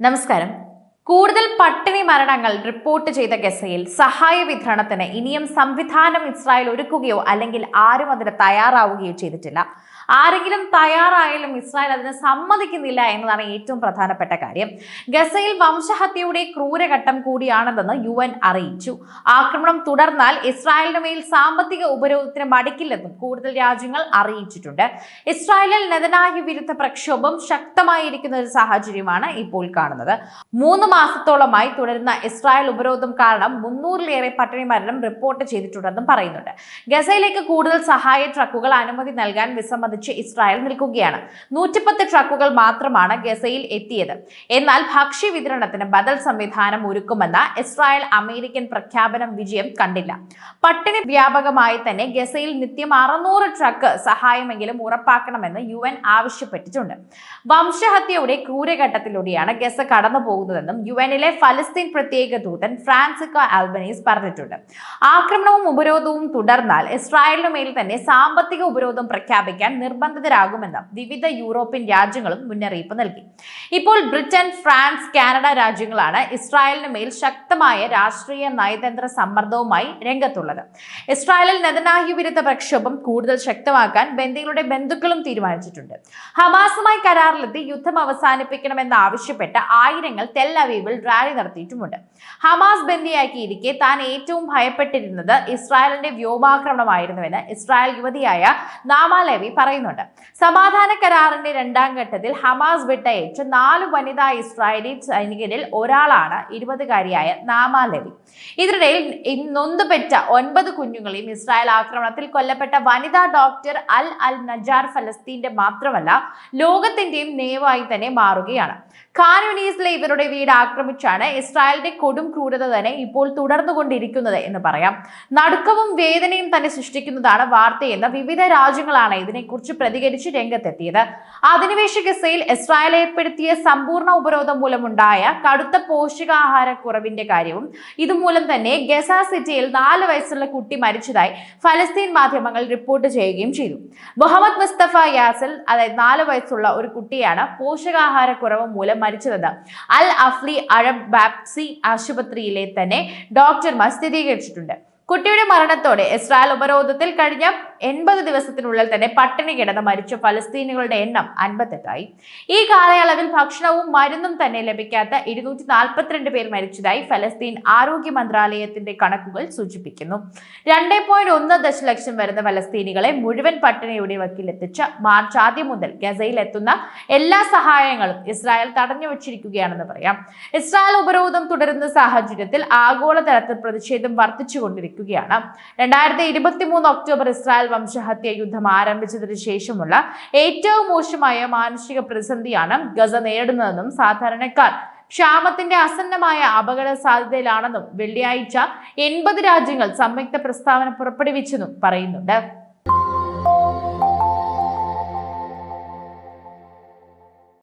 നമസ്കാരം. കൂടുതൽ പട്ടിണി മരണങ്ങൾ റിപ്പോർട്ട് ചെയ്ത ഗസയിൽ സഹായ വിതരണത്തിന് ഇനിയും സംവിധാനം ഇസ്രായേൽ ഒരുക്കുകയോ അല്ലെങ്കിൽ ആരും അതിന് തയ്യാറാവുകയോ ചെയ്തിട്ടില്ല. ആരെങ്കിലും തയ്യാറായാലും ഇസ്രായേൽ അതിന് സമ്മതിക്കുന്നില്ല എന്നതാണ് ഏറ്റവും പ്രധാനപ്പെട്ട കാര്യം. ഗസയിൽ വംശഹത്യയുടെ ക്രൂരഘട്ടം കൂടിയാണെന്ന് യു എൻ അറിയിച്ചു. ആക്രമണം തുടർന്നാൽ ഇസ്രായേലിന് മേൽ സാമ്പത്തിക ഉപരോധത്തിന് മടിക്കില്ലെന്നും കൂടുതൽ രാജ്യങ്ങൾ അറിയിച്ചിട്ടുണ്ട്. ഇസ്രായേലിൽ നെതനാഹി വിരുദ്ധ പ്രക്ഷോഭം ശക്തമായിരിക്കുന്ന ഒരു സാഹചര്യമാണ് ഇപ്പോൾ കാണുന്നത്. മൂന്ന് മാസത്തോളമായി തുടരുന്ന ഇസ്രായേൽ ഉപരോധം കാരണം മുന്നൂറിലേറെ പട്ടിണി മരണം റിപ്പോർട്ട് ചെയ്തിട്ടുണ്ടെന്നും പറയുന്നുണ്ട്. ഗസയിലേക്ക് കൂടുതൽ സഹായ ട്രക്കുകൾ അനുമതി നൽകാൻ വിസമ്മതിച്ച് ഇസ്രായേൽ നിൽക്കുകയാണ്. നൂറ്റിപ്പത്ത് ട്രക്കുകൾ മാത്രമാണ് ഗസയിൽ എത്തിയത്. എന്നാൽ ഭക്ഷ്യ വിതരണത്തിന് ബദൽ സംവിധാനം ഒരുക്കുമെന്ന ഇസ്രായേൽ അമേരിക്കൻ പ്രഖ്യാപനം വിജയം കണ്ടില്ല. പട്ടിണി വ്യാപകമായി തന്നെ ഗസയിൽ നിത്യം അറുന്നൂറ് ട്രക്ക് സഹായമെങ്കിലും ഉറപ്പാക്കണമെന്ന് യു എൻ ആവശ്യപ്പെട്ടിട്ടുണ്ട്. വംശഹത്യയുടെ ക്രൂരഘട്ടത്തിലൂടെയാണ് ഗസ കടന്നു പോകുന്നതെന്നും യു എനിലെ ഫലസ്തീൻ പ്രത്യേക ദൂതൻ ഫ്രാൻസിക്കോ ആൽബനീസ് പറഞ്ഞിട്ടുണ്ട്. ആക്രമണവും ഉപരോധവും തുടർന്നാൽ ഇസ്രായേലിനു മേൽ തന്നെ സാമ്പത്തിക ഉപരോധം പ്രഖ്യാപിക്കാൻ നിർബന്ധിതരാകുമെന്ന് വിവിധ യൂറോപ്യൻ രാജ്യങ്ങളും മുന്നറിയിപ്പ് നൽകി. ഇപ്പോൾ ബ്രിട്ടൻ ഫ്രാൻസ് കാനഡ രാജ്യങ്ങളാണ് ഇസ്രായേലിന് മേൽ ശക്തമായ രാഷ്ട്രീയ നയതന്ത്ര സമ്മർദ്ദവുമായി രംഗത്തുള്ളത്. ഇസ്രായേലിൽ നെതനാഹി വിരുദ്ധ പ്രക്ഷോഭം കൂടുതൽ ശക്തമാക്കാൻ ബന്ദികളുടെ ബന്ധുക്കളും തീരുമാനിച്ചിട്ടുണ്ട്. ഹമാസുമായി കരാറിലെത്തി യുദ്ധം അവസാനിപ്പിക്കണമെന്ന് ആവശ്യപ്പെട്ട് ആയിരങ്ങൾ തെൽ അവീവിൽ റാലി നടത്തിയിട്ടുമുണ്ട്. ഹമാസ് ബന്ദിയാക്കിയിരിക്കെ താൻ ഏറ്റവും ഭയപ്പെട്ടിരുന്നത് ഇസ്രായേലിന്റെ വ്യോമാക്രമണമായിരുന്നുവെന്ന് ഇസ്രായേൽ യുവതിയായ നാമാലേവി പറയുന്നുണ്ട്. സമാധാന കരാറിന്റെ രണ്ടാം ഘട്ടത്തിൽ ഹമാസ് വിട്ടയച്ച നാല് വനിതാ ഇസ്രായേലി സൈനികരിൽ ഒരാളാണ് ഇരുപതുകാരിയായ നാമാലേവി. ഇതിനിടയിൽ ഇ- നൊന്തുപെറ്റ ഒൻപത് കുഞ്ഞുങ്ങളെയും ഇസ്രായേൽ ആക്രമണത്തിൽ കൊല്ലപ്പെട്ട വനിതാ ഡോക്ടർ അൽ അൽ നജാർ ഫലസ്തീന്റെ മാത്രമല്ല ലോകത്തിന്റെയും നേവായി തന്നെ മാറുകയാണ്. കാനുനീസിലെ ഇവരുടെ വീട് ആക്രമിച്ചാണ് ഇസ്രായേലിന്റെ കൊടും ക്രൂരത തന്നെ ഇപ്പോൾ തുടർന്നുകൊണ്ടിരിക്കുന്നത് എന്ന് പറയാം. നടുക്കവും വേദനയും തന്നെ സൃഷ്ടിക്കുന്നതാണ് വാർത്തയെന്ന് വിവിധ രാജ്യങ്ങളാണ് ഇതിനെക്കുറിച്ച് പ്രതികരിച്ച് രംഗത്തെത്തിയത്. അധിനിവേശ ഗസയിൽ ഇസ്രായേൽ ഏർപ്പെടുത്തിയ സമ്പൂർണ ഉപരോധം മൂലമുണ്ടായ കടുത്ത പോഷകാഹാരക്കുറവിന്റെ കാര്യവും ഇതുമൂലം തന്നെ ഗസ സിറ്റിയിൽ നാല് വയസ്സുള്ള കുട്ടി മരിച്ചതായി ഫലസ്തീൻ മാധ്യമങ്ങൾ റിപ്പോർട്ട് ചെയ്യുകയും ചെയ്തു. മുഹമ്മദ് മുസ്തഫ യാസിൽ അതായത് നാല് വയസ്സുള്ള ഒരു കുട്ടിയാണ് പോഷകാഹാരക്കുറവ് മൂലം മരിച്ചതെന്ന് അൽ അഫ്ലി അറബ് ബാപ്സി ആശുപത്രിയിലെ തന്നെ ഡോക്ടർമാർ സ്ഥിരീകരിച്ചിട്ടുണ്ട്. കുട്ടിയുടെ മരണത്തോടെ ഇസ്രായേൽ ഉപരോധത്തിൽ കഴിഞ്ഞ എൺപത് ദിവസത്തിനുള്ളിൽ തന്നെ പട്ടിണി കിടന്ന് മരിച്ച ഫലസ്തീനുകളുടെ എണ്ണം അൻപത്തെട്ടായി. ഈ കാലയളവിൽ ഭക്ഷണവും മരുന്നും തന്നെ ലഭിക്കാത്ത ഇരുന്നൂറ്റി നാൽപ്പത്തിരണ്ട് പേർ മരിച്ചതായി ഫലസ്തീൻ ആരോഗ്യ മന്ത്രാലയത്തിന്റെ കണക്കുകൾ സൂചിപ്പിക്കുന്നു. രണ്ടേ പോയിന്റ് ഒന്ന് ദശലക്ഷം വരുന്ന ഫലസ്തീനികളെ മുഴുവൻ പട്ടിണിയുടെ വക്കിലെത്തിച്ച മാർച്ച് ആദ്യം മുതൽ ഗസയിൽ എത്തുന്ന എല്ലാ സഹായങ്ങളും ഇസ്രായേൽ തടഞ്ഞു വച്ചിരിക്കുകയാണെന്ന് പറയാം. ഇസ്രായേൽ ഉപരോധം തുടരുന്ന സാഹചര്യത്തിൽ ആഗോളതലത്തിൽ പ്രതിഷേധം വർദ്ധിച്ചുകൊണ്ടിരിക്കുകയാണ്. രണ്ടായിരത്തി ഇരുപത്തി മൂന്ന് ഒക്ടോബർ ഇസ്രായേൽ വംശഹത്യ യുദ്ധം ആരംഭിച്ചതിന് ശേഷമുള്ള ഏറ്റവും മോശമായ മാനസിക പ്രതിസന്ധിയാണ് ഗസ നേരിടുന്നതെന്നും സാധാരണക്കാർ. ക്ഷാമത്തിന്റെ അസന്നമായ അപകട സാധ്യതയിലാണെന്നും വെള്ളിയാഴ്ച എൺപത് രാജ്യങ്ങൾ സംയുക്ത പ്രസ്താവന പുറപ്പെടുവിച്ചെന്നും പറയുന്നുണ്ട്.